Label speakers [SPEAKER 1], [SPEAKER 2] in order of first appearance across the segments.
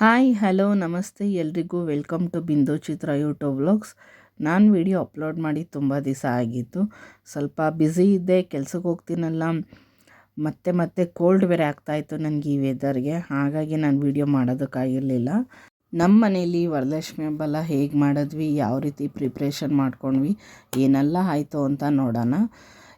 [SPEAKER 1] Hi, hello, ನಮಸ್ತೆ. ಎಲ್ರಿಗೂ welcome to Bindu Chitra YouTube vlogs. ನಾನು ವಿಡಿಯೋ ಅಪ್ಲೋಡ್ ಮಾಡಿ ತುಂಬ ದಿವಸ ಆಗಿತ್ತು. ಸ್ವಲ್ಪ ಬ್ಯುಸಿ ಇದ್ದೆ ಕೆಲ್ಸಕ್ಕೆ ಹೋಗ್ತೀನಲ್ಲ. ಮತ್ತೆ ಮತ್ತೆ ಕೋಲ್ಡ್ ಬೇರೆ ಆಗ್ತಾಯಿತ್ತು ನನಗೆ ಈ ವೆದರ್ಗೆ. ಹಾಗಾಗಿ ನಾನು ವಿಡಿಯೋ ಮಾಡೋದಕ್ಕಾಗಿರಲಿಲ್ಲ. ನಮ್ಮ ಮನೇಲಿ ವರಲಕ್ಷ್ಮಿ ಹಬ್ಬಲ್ಲ ಹೇಗೆ ಮಾಡಿದ್ವಿ, ಯಾವ ರೀತಿ ಪ್ರಿಪ್ರೇಷನ್ ಮಾಡ್ಕೊಂಡ್ವಿ, ಏನೆಲ್ಲ ಆಯಿತು ಅಂತ ನೋಡೋಣ.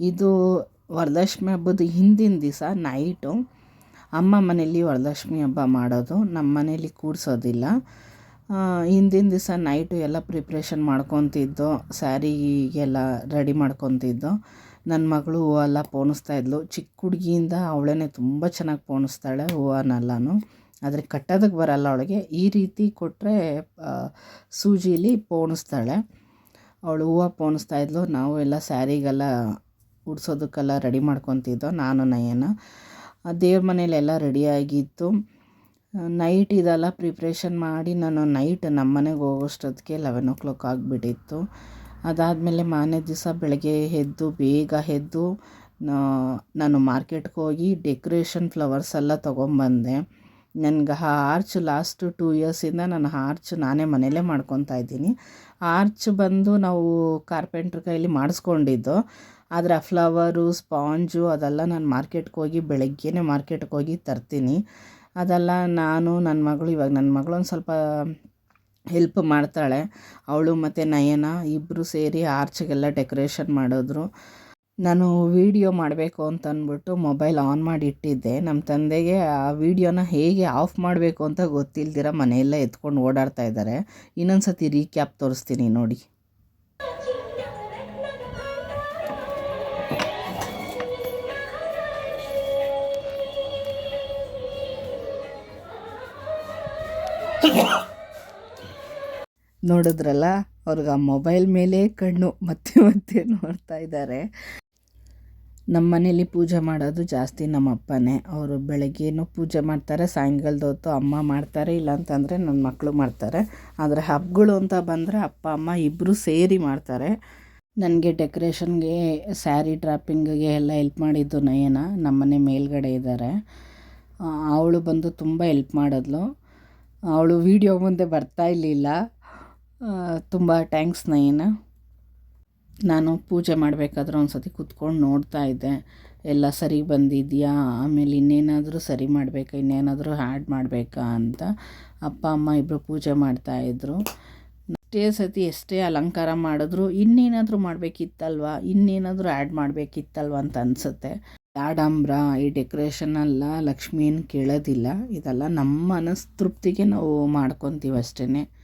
[SPEAKER 1] ಇದು ವರಲಕ್ಷ್ಮಿ ಹಬ್ಬದ ಹಿಂದಿನ ದಿವಸ ನೈಟು. ಅಮ್ಮ ಮನೇಲಿ ವರದಕ್ಷ್ಮಿ ಹಬ್ಬ ಮಾಡೋದು ನಮ್ಮ ಮನೇಲಿ ಕೂಡಿಸೋದಿಲ್ಲ ಹಿಂದಿನ ದಿವಸ ನೈಟು ಎಲ್ಲ ಪ್ರಿಪ್ರೇಷನ್ ಮಾಡ್ಕೊತಿದ್ದೋ ಸ್ಯಾರಿಗೆಲ್ಲ ರೆಡಿ ಮಾಡ್ಕೊತಿದ್ದೋ ನನ್ನ ಮಗಳು ಹೂವೆಲ್ಲ ಪೋಣಿಸ್ತಾ ಇದ್ಲು. ಚಿಕ್ಕ ಹುಡುಗಿಯಿಂದ ಅವಳೇ ತುಂಬ ಚೆನ್ನಾಗಿ ಪೋಣಿಸ್ತಾಳೆ ಹೂವನ್ನೆಲ್ಲನೂ ಆದರೆ ಕಟ್ಟೋದಕ್ಕೆ ಬರಲ್ಲ ಅವಳಿಗೆ. ಈ ರೀತಿ ಕೊಟ್ಟರೆ ಸೂಜಿಲಿ ಪೋಣಿಸ್ತಾಳೆ. ಅವಳು ಹೂವು ಪೋಣಿಸ್ತಾ ಇದ್ಲು. ನಾವು ಎಲ್ಲ ಸ್ಯಾರಿಗೆಲ್ಲ ಉಡ್ಸೋದಕ್ಕೆಲ್ಲ ರೆಡಿ ಮಾಡ್ಕೊತಿದ್ದೋ, ನಾನು ನಯನ. ದೇವ್ರ ಮನೇಲೆಲ್ಲ ರೆಡಿಯಾಗಿತ್ತು ನೈಟ್ ಇದೆಲ್ಲ ಪ್ರಿಪ್ರೇಷನ್ ಮಾಡಿ ನಾನು ನೈಟ್ ನಮ್ಮ ಮನೆಗೆ ಹೋಗೋಷ್ಟೊತ್ತಿಗೆ ಲೆವೆನ್ ಓ ಕ್ಲಾಕ್ ಆಗಿಬಿಟ್ಟಿತ್ತು. ಅದಾದಮೇಲೆ ಮಾರನೇ ದಿವಸ ಬೆಳಗ್ಗೆ ಎದ್ದು ಬೇಗ ಎದ್ದು ನಾನು ಮಾರ್ಕೆಟ್ಗೆ ಹೋಗಿ ಡೆಕೋರೇಷನ್ ಫ್ಲವರ್ಸ್ ಎಲ್ಲ ತೊಗೊಂಬಂದೆ. ನನಗೆ ಆ ಆರ್ಚ್ ಲಾಸ್ಟ್ ಟೂ ಇಯರ್ಸಿಂದ ನಾನು ಆರ್ಚ್ ನಾನೇ ಮನೆಯಲ್ಲೇ ಮಾಡ್ಕೊತಾ ಇದ್ದೀನಿ. ಆರ್ಚ್ ಬಂದು ನಾವು ಕಾರ್ಪೆಂಟ್ರ್ ಕೈಲಿ ಮಾಡಿಸ್ಕೊಂಡಿದ್ದು. ಆದರೆ ಆ ಫ್ಲವರು ಸ್ಪಾಂಜು ಅದೆಲ್ಲ ನಾನು ಮಾರ್ಕೆಟ್ಗೆ ಹೋಗಿ ಬೆಳಗ್ಗೆನೇ ಮಾರ್ಕೆಟ್ಗೆ ಹೋಗಿ ತರ್ತೀನಿ. ಅದೆಲ್ಲ ನಾನು ನನ್ನ ಮಗಳು, ಇವಾಗ ನನ್ನ ಮಗಳು ಒಂದು ಸ್ವಲ್ಪ ಹೆಲ್ಪ್ ಮಾಡ್ತಾಳೆ. ಅವಳು ಮತ್ತು ನಯನ ಇಬ್ಬರು ಸೇರಿ ಆರ್ಚ್ಗೆಲ್ಲ ಡೆಕೋರೇಷನ್ ಮಾಡಿದ್ರು. ನಾನು ವೀಡಿಯೋ ಮಾಡಬೇಕು ಅಂತ ಅಂದ್ಬಿಟ್ಟು ಮೊಬೈಲ್ ಆನ್ ಮಾಡಿ ಇಟ್ಟಿದ್ದೆ. ನಮ್ಮ ತಂದೆಗೆ ಆ ವೀಡಿಯೋನ ಹೇಗೆ ಆಫ್ ಮಾಡಬೇಕು ಅಂತ ಗೊತ್ತಿಲ್ದಿರ ಮನೆಯೆಲ್ಲ ಎತ್ಕೊಂಡು ಓಡಾಡ್ತಾ ಇದ್ದಾರೆ. ಇನ್ನೊಂದು ಸತಿ ರೀಕ್ಯಾಪ್ ತೋರಿಸ್ತೀನಿ ನೋಡಿ. ನೋಡಿದ್ರಲ್ಲ, ಅವ್ರಿಗೆ ಆ ಮೊಬೈಲ್ ಮೇಲೆ ಕಣ್ಣು ಮತ್ತೆ ಮತ್ತೆ ನೋಡ್ತಾ ಇದ್ದಾರೆ ನಮ್ಮ ಮನೇಲಿ ಪೂಜೆ ಮಾಡೋದು ಜಾಸ್ತಿ ನಮ್ಮ ಅಪ್ಪನೇ. ಅವರು ಬೆಳಗ್ಗೆನೂ ಪೂಜೆ ಮಾಡ್ತಾರೆ, ಸಾಯಂಕಾಲದ ಹೊತ್ತು ಅಮ್ಮ ಮಾಡ್ತಾರೆ, ಇಲ್ಲಾಂತಂದರೆ ನನ್ನ ಮಕ್ಕಳು ಮಾಡ್ತಾರೆ. ಆದರೆ ಹಬ್ಬಗಳು ಅಂತ ಬಂದರೆ ಅಪ್ಪ, ಅಮ್ಮ ಇಬ್ಬರು ಸೇರಿ ಮಾಡ್ತಾರೆ. ನನಗೆ ಡೆಕೋರೇಷನ್ಗೆ, ಸ್ಯಾರಿ ಡ್ರಾಪಿಂಗಿಗೆ ಎಲ್ಲ ಹೆಲ್ಪ್ ಮಾಡಿದ್ದು ನಯನ. ನಮ್ಮನೆ ಮೇಲ್ಗಡೆ ಇದ್ದಾರೆ ಅವಳು ಬಂದು ತುಂಬ ಹೆಲ್ಪ್ ಮಾಡಿದ್ಲು. ಅವಳು ವೀಡಿಯೋ ಮುಂದೆ ಬರ್ತಾ ಇರಲಿಲ್ಲ. ತುಂಬ ಟ್ಯಾಂಕ್ಸ್ ನಯನ. ನಾನು ಪೂಜೆ ಮಾಡಬೇಕಾದ್ರೆ ಒಂದು ಸತಿ ಕೂತ್ಕೊಂಡು ನೋಡ್ತಾ ಇದ್ದೆ. ಎಲ್ಲ ಸರಿ ಬಂದಿದೆಯಾ? ಆಮೇಲೆ ಇನ್ನೇನಾದರೂ ಸರಿ ಮಾಡಬೇಕಾ? ಇನ್ನೇನಾದರೂ ಆ್ಯಡ್ ಮಾಡಬೇಕಾ ಅಂತ. ಅಪ್ಪ, ಅಮ್ಮ ಇಬ್ಬರು ಪೂಜೆ ಮಾಡ್ತಾಯಿದ್ರು ಎಷ್ಟೇ ಸತಿ ಎಷ್ಟೇ ಅಲಂಕಾರ ಮಾಡಿದ್ರು, ಇನ್ನೇನಾದರೂ ಮಾಡಬೇಕಿತ್ತಲ್ವ? ಇನ್ನೇನಾದರೂ ಆ್ಯಡ್ ಮಾಡಬೇಕಿತ್ತಲ್ವ ಅಂತ ಅನಿಸುತ್ತೆ. ಆಡಂಬ್ರ ಈ ಡೆಕೋರೇಷನ್ ಎಲ್ಲ ಲಕ್ಷ್ಮೀನ ಕೇಳೋದಿಲ್ಲ. ಇದೆಲ್ಲ ನಮ್ಮ ಮನಸ್ತೃಪ್ತಿಗೆ ನಾವು ಮಾಡ್ಕೊತೀವಿ ಅಷ್ಟೇ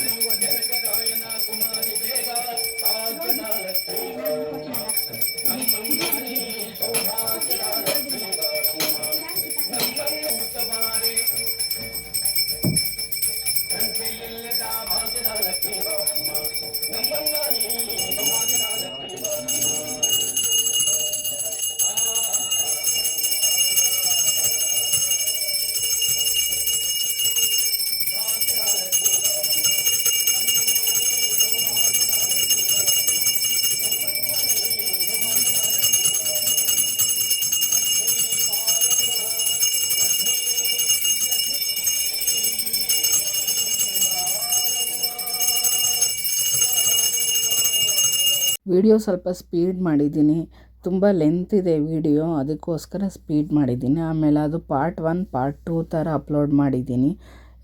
[SPEAKER 1] ವಿಡಿಯೋ ಸ್ವಲ್ಪ ಸ್ಪೀಡ್ ಮಾಡಿದ್ದೀನಿ. ತುಂಬ ಲೆಂತ್ ಇದೆ ವಿಡಿಯೋ, ಅದಕ್ಕೋಸ್ಕರ ಸ್ಪೀಡ್ ಮಾಡಿದ್ದೀನಿ. ಆಮೇಲೆ ಅದು ಪಾರ್ಟ್ ಒನ್ ಪಾರ್ಟ್ ಟೂ ಥರ ಅಪ್ಲೋಡ್ ಮಾಡಿದ್ದೀನಿ.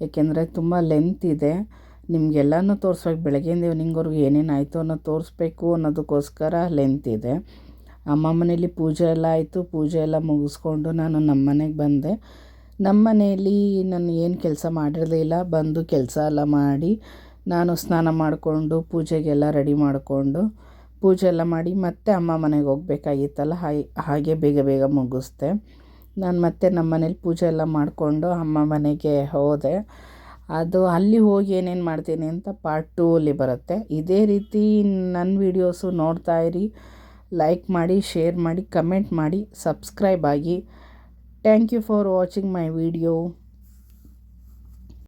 [SPEAKER 1] ಏಕೆಂದರೆ ತುಂಬ ಲೆಂತ್ ಇದೆ. ನಿಮಗೆಲ್ಲನೂ ತೋರಿಸ್ಬೇಕು ಬೆಳಗ್ಗೆಯಿಂದ ಈವ್ನಿಂಗ್ವರೆಗೂ ಏನೇನು ಆಯಿತು ಅನ್ನೋದು ತೋರಿಸ್ಬೇಕು ಅನ್ನೋದಕ್ಕೋಸ್ಕರ ಲೆಂತ್ ಇದೆ. ಅಮ್ಮ ಮನೇಲಿ ಪೂಜೆ ಎಲ್ಲ ಆಯಿತು, ಪೂಜೆ ಎಲ್ಲ ಮುಗಿಸ್ಕೊಂಡು ನಾನು ನಮ್ಮ ಮನೆಗೆ ಬಂದೆ. ನಮ್ಮ ಮನೆಯಲ್ಲಿ ನಾನು ಏನು ಕೆಲಸ ಮಾಡಿರಲಿಲ್ಲ ಬಂದು ಕೆಲಸ ಎಲ್ಲ ಮಾಡಿ ನಾನು ಸ್ನಾನ ಮಾಡಿಕೊಂಡು ಪೂಜೆಗೆಲ್ಲ ರೆಡಿ ಮಾಡಿಕೊಂಡು ಪೂಜೆ ಎಲ್ಲ ಮಾಡಿ ಮತ್ತೆ ಅಮ್ಮ ಮನೆಗೆ ಹೋಗ್ಬೇಕಾಗಿತ್ತಲ್ಲ ಹಾಗೆ ಹಾಗೆ ಬೇಗ ಬೇಗ ಮುಗಿಸ್ದೆ. ನಾನು ಮತ್ತೆ ನಮ್ಮ ಮನೇಲಿ ಪೂಜೆ ಎಲ್ಲ ಮಾಡಿಕೊಂಡು ಅಮ್ಮ ಮನೆಗೆ ಹೋದೆ. ಅದು ಅಲ್ಲಿ ಹೋಗಿ ಏನೇನು ಮಾಡ್ತೀನಿ ಅಂತ ಪಾರ್ಟ್ ಟೂ ಅಲ್ಲಿ ಬರುತ್ತೆ. ಇದೇ ರೀತಿ ನನ್ನ ವೀಡಿಯೋಸು ನೋಡ್ತಾ ಇರಿ ಲೈಕ್ ಮಾಡಿ ಶೇರ್ ಮಾಡಿ ಕಮೆಂಟ್ ಮಾಡಿ ಸಬ್ಸ್ಕ್ರೈಬ್ ಆಗಿ. Thank you for watching my video